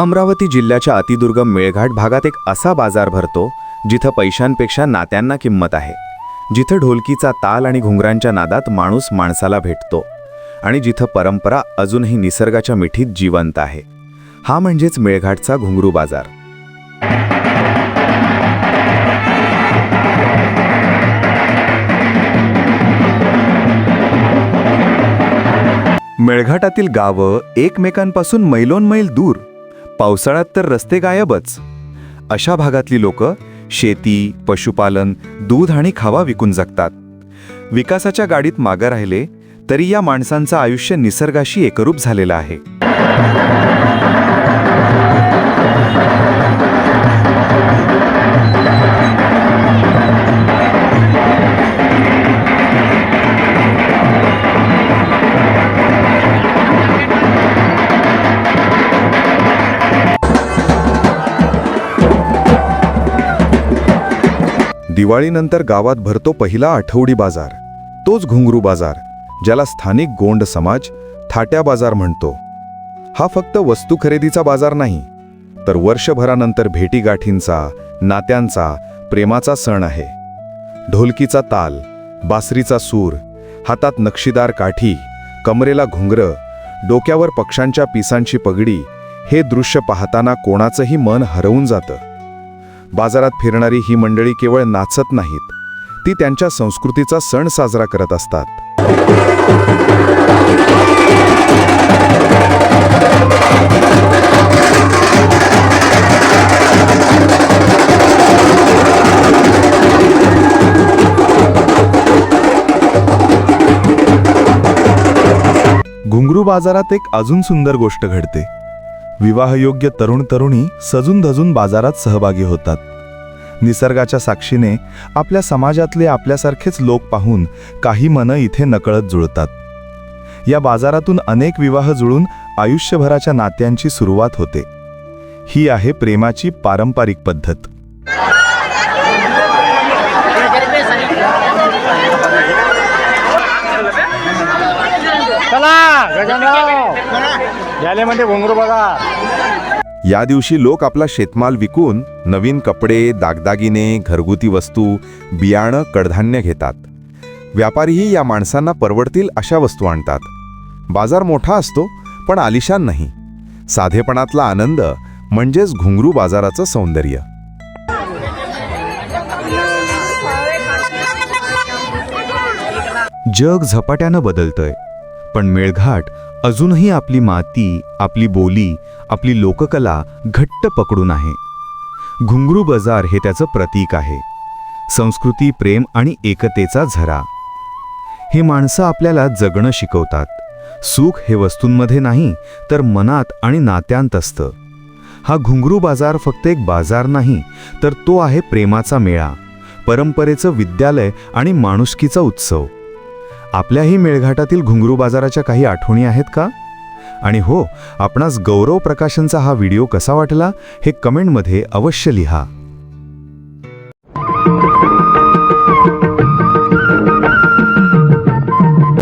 अमरावती जिल्ह्याच्या अतिदुर्गम मेळघाट भागात एक असा बाजार भरतो जिथं पैशांपेक्षा नात्यांना किंमत आहे. जिथं ढोलकीचा ताल आणि घुंगरांच्या नादात माणूस माणसाला भेटतो आणि जिथं परंपरा अजूनही निसर्गाच्या मिठीत जिवंत आहे. हा म्हणजेच मेळघाटचा घुंगरू बाजार. मेळघाटातील गावं एकमेकांपासून मैलोनमैल दूर पावसाळ्यात तर रस्ते गायबच. अशा भागातली लोक शेती पशुपालन दूध आणि खावा विकून जगतात. विकासाच्या गाडीत मागं राहिले तरी या माणसांचं आयुष्य निसर्गाशी एकरूप झालेलं आहे. दिवाळीनंतर गावात भरतो पहिला आठवडी बाजार. तोच घुंगरू बाजार ज्याला स्थानिक गोंड समाज थाट्या बाजार म्हणतो. हा फक्त वस्तू खरेदीचा बाजार नाही तर वर्षभरानंतर भेटीगाठींचा नात्यांचा प्रेमाचा सण आहे. ढोलकीचा ताल बासरीचा सूर हातात नक्षीदार काठी कमरेला घुंगरं डोक्यावर पक्ष्यांच्या पिसांची पगडी हे दृश्य पाहताना कोणाचंही मन हरवून जातं. बाजारात फिरणारी ही मंडळी केवळ नाचत नाहीत ती त्यांच्या संस्कृतीचा सण साजरा करत असतात. घुंगरू बाजारात एक अजून सुंदर गोष्ट घडते. विवाहयोग्य तरुण तरुणी सजून धजून बाजारात सहभागी होतात. निसर्गाच्या साक्षीने आपल्या समाजातले आपल्यासारखेच लोक पाहून काही मनं इथे नकळत जुळतात. या बाजारातून अनेक विवाह जुळून आयुष्यभराच्या नात्यांची सुरुवात होते. ही आहे प्रेमाची पारंपरिक पद्धत. चला गजानराव झाले म्हणजे घुंगरू बघा. या दिवशी लोक आपला शेतमाल विकून नवीन कपडे दागदागिने घरगुती वस्तू बियाणं कडधान्य घेतात. व्यापारीही या माणसांना परवडतील अशा वस्तू आणतात. बाजार मोठा असतो पण आलिशान नाही. साधेपणातला आनंद म्हणजेच घुंगरू बाजाराचं सौंदर्य. जग झपाट्यानं बदलतंय. पण मेळघाट अजूनही आपली माती आपली बोली आपली लोककला घट्ट पकडून आहे. घुंगरू बाजार हे त्याचं प्रतीक आहे. संस्कृती प्रेम आणि एकतेचा झरा. हे माणसं आपल्याला जगणं शिकवतात. सुख हे वस्तूंमध्ये नाही तर मनात आणि नात्यांत असतं. हा घुंगरू बाजार फक्त एक बाजार नाही तर तो आहे प्रेमाचा मेळा परंपरेचं विद्यालय आणि माणुसकीचा उत्सव. आपल्याही मेळघाटातील घुंगरू बाजाराच्या काही आठवणी आहेत का? आणि हो आपणास गौरव प्रकाशनचा हा व्हिडिओ कसा वाटला हे कमेंटमध्ये अवश्य लिहा.